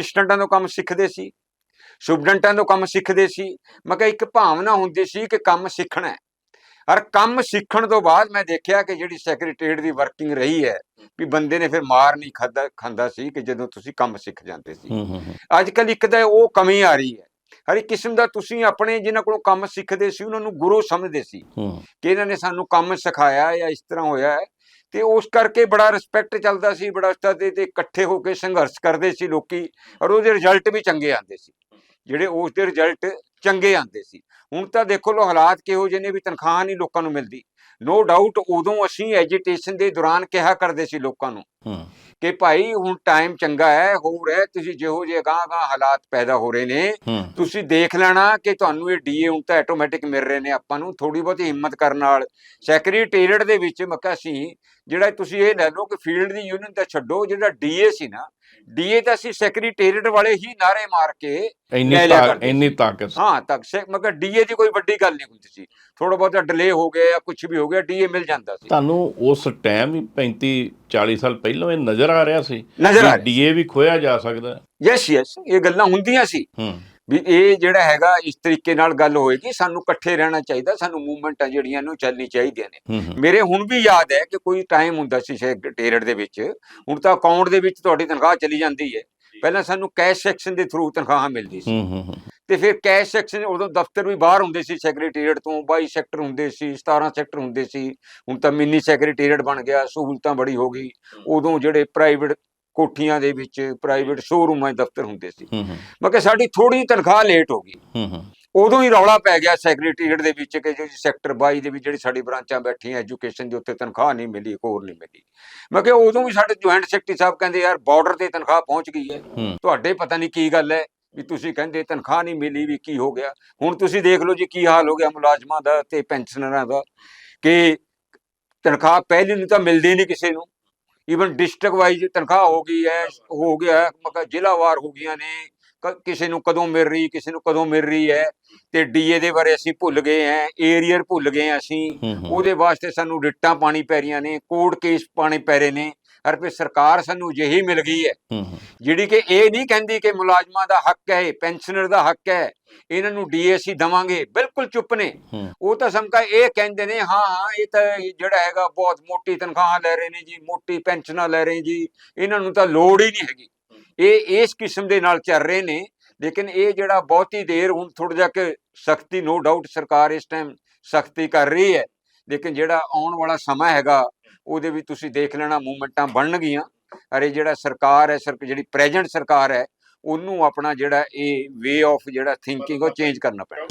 ਅਸਿਸਟੈਂਟਾਂ ਤੋਂ ਕੰਮ ਸਿੱਖਦੇ ਸੀ। ਸੁਬਡੈਂਟਾਂ ਤੋਂ ਕੰਮ ਸਿੱਖਦੇ ਸੀ। ਮੈਂ ਕਿਹਾ ਇੱਕ ਭਾਵਨਾ ਹੁੰਦੀ ਸੀ ਕਿ ਕੰਮ ਸਿੱਖਣਾ ਹੈ। ਔਰ ਕੰਮ ਸਿੱਖਣ ਤੋਂ ਬਾਅਦ ਮੈਂ ਦੇਖਿਆ ਕਿ ਜਿਹੜੀ ਸੈਕਟਰੀਏਟ ਦੀ ਵਰਕਿੰਗ ਰਹੀ ਹੈ ਵੀ ਬੰਦੇ ਨੇ ਫਿਰ ਮਾਰ ਨਹੀਂ ਖਾਦਾ ਖਾਂਦਾ ਸੀ ਕਿ ਜਦੋਂ ਤੁਸੀਂ ਕੰਮ ਸਿੱਖ ਜਾਂਦੇ ਸੀ। ਅੱਜ ਕੱਲ ਇੱਕ ਤਾਂ ਉਹ ਕਮੀ ਆ ਰਹੀ ਹੈ। ਹਰ ਇੱਕ ਕਿਸਮ ਦਾ ਤੁਸੀਂ ਆਪਣੇ ਜਿਨ੍ਹਾਂ ਕੋਲੋਂ ਕੰਮ ਸਿੱਖਦੇ ਸੀ ਉਹਨਾਂ ਨੂੰ ਗੁਰੂ ਸਮਝਦੇ ਸੀ ਕਿ ਇਹਨਾਂ ਨੇ ਸਾਨੂੰ ਕੰਮ ਸਿਖਾਇਆ ਜਾਂ ਇਸ ਤਰ੍ਹਾਂ ਹੋਇਆ ਹੈ। ਤੇ ਉਸ ਕਰਕੇ ਬੜਾ ਰਿਸਪੈਕਟ ਚੱਲਦਾ ਸੀ, ਬੜਾ ਉਸ ਤੇ ਤੇ ਇਕੱਠੇ ਹੋ ਕੇ ਸੰਘਰਸ਼ ਕਰਦੇ ਸੀ ਲੋਕੀ ਔਰ ਉਹਦੇ ਰਿਜ਼ਲਟ ਵੀ ਚੰਗੇ ਆਉਂਦੇ ਸੀ। ਜਿਹੜੇ ਉਸ ਦੇ ਰਿਜ਼ਲਟ ਚੰਗੇ ਆਉਂਦੇ ਸੀ। ਹੁਣ ਤਾਂ ਦੇਖੋ ਲੋ ਹਾਲਾਤ ਕਿਹੋ ਜਿਹੇ ਨੇ ਵੀ ਤਨਖਾਹ ਨਹੀਂ ਲੋਕਾਂ ਨੂੰ ਮਿਲਦੀ। ਨੋ ਡਾਊਟ ਉਦੋਂ ਅਸੀਂ ਐਜੀਟੇਸ਼ਨ ਦੇ ਦੌਰਾਨ ਕਿਹਾ ਕਰਦੇ ਸੀ ਲੋਕਾਂ ਨੂੰ ਕਿ ਭਾਈ ਹੁਣ ਟਾਈਮ ਚੰਗਾ ਹੈ ਹੋ ਰਿਹਾ ਤੁਸੀਂ ਜਿਹੋ ਜਿਹੇ ਗਾਂ ਗਾਂ ਹਾਲਾਤ ਪੈਦਾ ਹੋ ਰਹੇ ਨੇ ਤੁਸੀਂ ਦੇਖ ਲੈਣਾ ਕਿ ਤੁਹਾਨੂੰ ਇਹ ਡੀਏ ਹੁਣ ਤਾਂ ਆਟੋਮੈਟਿਕ ਮਿਲ ਰਹੇ ਨੇ ਆਪਾਂ ਨੂੰ ਥੋੜੀ ਬਹੁਤੀ ਹਿੰਮਤ ਕਰਨ ਨਾਲ। ਸੈਕਟਰੀਏਟ ਦੇ ਵਿੱਚ ਮੱਕਾ ਸੀ ਜਿਹੜਾ ਤੁਸੀਂ ਇਹ ਲੈ ਲਓ ਕਿ ਫੀਲਡ ਦੀ ਯੂਨੀਅਨ ਤਾਂ ਛੱਡੋ ਜਿਹੜਾ ਡੀਏ ਸੀ ਨਾ ਡੀਏ ਤਾਂ ਅਸੀਂ ਸੈਕਟਰੀਏਟ ਵਾਲੇ ਹੀ ਨਾਰੇ ਮਾਰ ਕੇ ਇੰਨੀ ਤਾਕਤ ਇੰਨੀ ਤਾਕਤ। ਹਾਂ ਤੱਕ ਮਗਰ ਡੀਏ ਦੀ ਕੋਈ ਵੱਡੀ ਗੱਲ ਨਹੀਂ ਹੁੰਦੀ ਸੀ। ਥੋੜਾ ਬਹੁਤਾ ਡਿਲੇ ਹੋ ਗਿਆ ਜਾਂ ਕੁਝ ਵੀ ਹੋ ਗਿਆ ਡੀਏ ਮਿਲ ਜਾਂਦਾ ਸੀ। ਤੁਹਾਨੂੰ ਉਸ ਟਾਈਮ ਹੀ 35 40 ਸਾਲ ਪਹਿਲਾਂ ਇਹ ਨਜ਼ਰ ਆ ਰਿਹਾ ਸੀ ਨਜ਼ਰ ਆ ਰਿਹਾ ਡੀਏ ਵੀ ਖੋਇਆ ਜਾ ਸਕਦਾ। ਯੈਸ ਯੈਸ ਇਹ ਗੱਲਾਂ ਹੁੰਦੀਆਂ ਸੀ। ਹੂੰ। ਵੀ ਇਹ ਜਿਹੜਾ ਹੈਗਾ ਇਸ ਤਰੀਕੇ ਨਾਲ ਗੱਲ ਹੋਏਗੀ ਸਾਨੂੰ ਇਕੱਠੇ ਰਹਿਣਾ ਚਾਹੀਦਾ ਸਾਨੂੰ ਮੂਵਮੈਂਟਾਂ ਜਿਹੜੀਆਂ ਨੂੰ ਚੱਲਣੀ ਚਾਹੀਦੀਆਂ ਨੇ। ਹੂੰ ਹੂੰ। ਮੇਰੇ ਹੁਣ ਵੀ ਯਾਦ ਹੈ ਕਿ ਕੋਈ ਟਾਈਮ ਹੁੰਦਾ ਸੀ ਸੈਕਟਰੀਏਟ ਦੇ ਵਿੱਚ ਹੁਣ ਤਾਂ ਅਕਾਊਂਟ ਦੇ ਵਿੱਚ ਤੁਹਾਡੀ ਤਨਖਾਹ ਚਲੀ ਜਾਂਦੀ ਹੈ। ਪਹਿਲਾਂ ਸਾਨੂੰ ਕੈਸ਼ ਸੈਕਸ਼ਨ ਦੇ ਥਰੂ ਤਨਖਾਹ ਮਿਲਦੀ ਸੀ। ਹੂੰ ਹੂੰ ਹੂੰ। ਤੇ ਫਿਰ ਕੈਸ਼ ਸੈਕਸ਼ਨ ਉਦੋਂ ਦਫ਼ਤਰ ਵੀ ਬਾਹਰ ਹੁੰਦੇ ਸੀ ਸੈਕਟਰੀਏਟ ਤੋਂ 22 ਸੈਕਟਰ ਹੁੰਦੇ ਸੀ 17 ਸੈਕਟਰ ਹੁੰਦੇ ਸੀ ਹੁਣ ਤਾਂ ਮਿੰਨੀ ਸੈਕਟਰੀਏਟ ਬਣ ਗਿਆ ਸਹੂਲਤਾਂ ਬੜੀ ਹੋ ਗਈ। ਉਦੋਂ ਜਿਹੜੇ ਪ੍ਰਾਈਵੇਟ ਕੋਠੀਆਂ ਦੇ ਵਿੱਚ ਪ੍ਰਾਈਵੇਟ ਸ਼ੋਰੂਮਾਂ 'ਚ ਦਫ਼ਤਰ ਹੁੰਦੇ ਸੀ। ਮੈਂ ਕਿਹਾ ਸਾਡੀ ਥੋੜੀ ਤਨਖਾਹ ਲੇਟ ਹੋ ਗਈ। ਉਦੋਂ ਹੀ ਰੌਲਾ ਪੈ ਗਿਆ ਸੈਕਟਰੀਏਟ ਦੇ ਵਿੱਚ ਕਿ ਜਿਹੜੀ ਸੈਕਟਰ 22 ਦੇ ਵਿੱਚ ਜਿਹੜੀ ਸਾਡੀ ਬ੍ਰਾਂਚਾਂ ਬੈਠੀਆਂ ਐਜੂਕੇਸ਼ਨ ਦੇ ਉੱਤੇ ਤਨਖਾਹ ਨਹੀਂ ਮਿਲੀ ਹੋਰ ਨਹੀਂ ਮਿਲੀ। ਮੈਂ ਕਿਹਾ ਉਦੋਂ ਵੀ ਸਾਡੇ ਜੁਆਇੰਟ ਸੈਕਟਰੀ ਸਾਹਿਬ ਕਹਿੰਦੇ ਯਾਰ ਬਾਰਡਰ ਤੇ ਤਨਖਾਹ ਪਹੁੰਚ ਗਈ ਹੂੰ। ਤੁਹਾਡੇ ਪਤਾ ਨਹੀਂ ਕੀ ਗੱਲ ਹੈ। ਵੀ ਤੁਸੀਂ ਕਹਿੰਦੇ ਤਨਖਾਹ ਨਹੀਂ ਮਿਲੀ ਵੀ ਕੀ ਹੋ ਗਿਆ। ਹੁਣ ਤੁਸੀਂ ਦੇਖ ਲਓ ਜੀ ਕੀ ਹਾਲ ਹੋ ਗਿਆ ਮੁਲਾਜ਼ਮਾਂ ਦਾ ਤੇ ਪੈਨਸ਼ਨਰਾਂ ਦਾ ਕਿ ਤਨਖਾਹ ਪਹਿਲੀ ਨੂੰ ਤਾਂ ਮਿਲਦੀ ਨਹੀਂ ਕਿਸੇ ਨੂੰ। ਈਵਨ ਡਿਸਟ੍ਰਿਕਟ ਵਾਈਜ਼ ਤਨਖਾਹ ਹੋ ਗਈ ਹੈ ਹੋ ਗਿਆ ਹੈ, ਜ਼ਿਲ੍ਹਾਵਾਰ ਹੋ ਗਈਆਂ ਨੇ। ਕਿਸੇ ਨੂੰ ਕਦੋਂ ਮਿਲ ਰਹੀ ਕਿਸੇ ਨੂੰ ਕਦੋਂ ਮਿਲ ਰਹੀ ਹੈ ਤੇ ਡੀਏ ਦੇ ਬਾਰੇ ਅਸੀਂ ਭੁੱਲ ਗਏ ਹਾਂ ਏਰੀਅਰ ਭੁੱਲ ਗਏ ਹਾਂ ਅਸੀਂ। ਉਹਦੇ ਵਾਸਤੇ ਸਾਨੂੰ ਰਿਟਾਂ ਪਾਣੀ ਪੈ ਰਹੀਆਂ ਨੇ ਕੋਰਟ ਕੇਸ ਪਾਣੇ ਪੈ ਰਹੇ ਨੇ। ਹਰ ਫਿਰ ਸਰਕਾਰ ਸਾਨੂੰ ਜਿਹੀ ਮਿਲ ਗਈ ਹੈ। ਜਿਹੜੀ ਕਿ ਇਹ ਨਹੀਂ ਕਹਿੰਦੀ ਕਿ ਮੁਲਾਜ਼ਮਾਂ ਦਾ ਹੱਕ ਹੈ ਪੈਨਸ਼ਨਰ ਦਾ ਹੱਕ ਹੈ ਇਹਨਾਂ ਨੂੰ ਡੀਏਸੀ ਦਵਾਂਗੇ। ਬਿਲਕੁਲ ਚੁੱਪ ਨੇ। ਉਹ ਤਾਂ ਸਮਕਾ ਇਹ ਕਹਿੰਦੇ ਨੇ ਹਾਂ ਹਾਂ ਇਹ ਤਾਂ ਜਿਹੜਾ ਹੈਗਾ ਬਹੁਤ ਮੋਟੀ ਤਨਖਾਹਾਂ ਲੈ ਰਹੇ ਨੇ ਜੀ ਮੋਟੀ ਪੈਨਸ਼ਨਾਂ ਲੈ ਰਹੇ ਜੀ। ਇਹਨਾਂ ਨੂੰ ਤਾਂ ਲੋੜ ਹੀ ਨਹੀਂ ਹੈਗੀ। ਇਹ ਇਸ ਕਿਸਮ ਦੇ ਨਾਲ ਚੱਲ ਰਹੇ ਨੇ, ਲੇਕਿਨ ਇਹ ਜਿਹੜਾ ਬਹੁਤੀ ਦੇਰ ਹੁਣ ਥੋੜਾ ਜਿਹਾ ਕਿ ਸਖਤੀ ਨੋ ਡਾਊਟ ਸਰਕਾਰ ਇਸ ਟਾਈਮ ਸਖਤੀ ਕਰ ਰਹੀ ਹੈ, ਲੇਕਿਨ ਜਿਹੜਾ ਆਉਣ ਵਾਲਾ ਸਮਾਂ ਹੈਗਾ, ਉਹਦੇ ਵਿੱਚ ਤੁਸੀਂ ਦੇਖ ਲੈਣਾ ਮੂਵਮੈਂਟਾਂ ਬਣਨਗੀਆਂ ਅਰੇ ਜਿਹੜਾ ਸਰਕਾਰ ਹੈ ਸਰ ਜਿਹੜੀ ਪ੍ਰੈਜ਼ੈਂਟ ਸਰਕਾਰ ਹੈ, ਉਹਨੂੰ ਆਪਣਾ ਜਿਹੜਾ ਇਹ ਵੇ ਆਫ ਜਿਹੜਾ ਥਿੰਕਿੰਗ ਉਹ ਚੇਂਜ ਕਰਨਾ ਪੈਣਾ।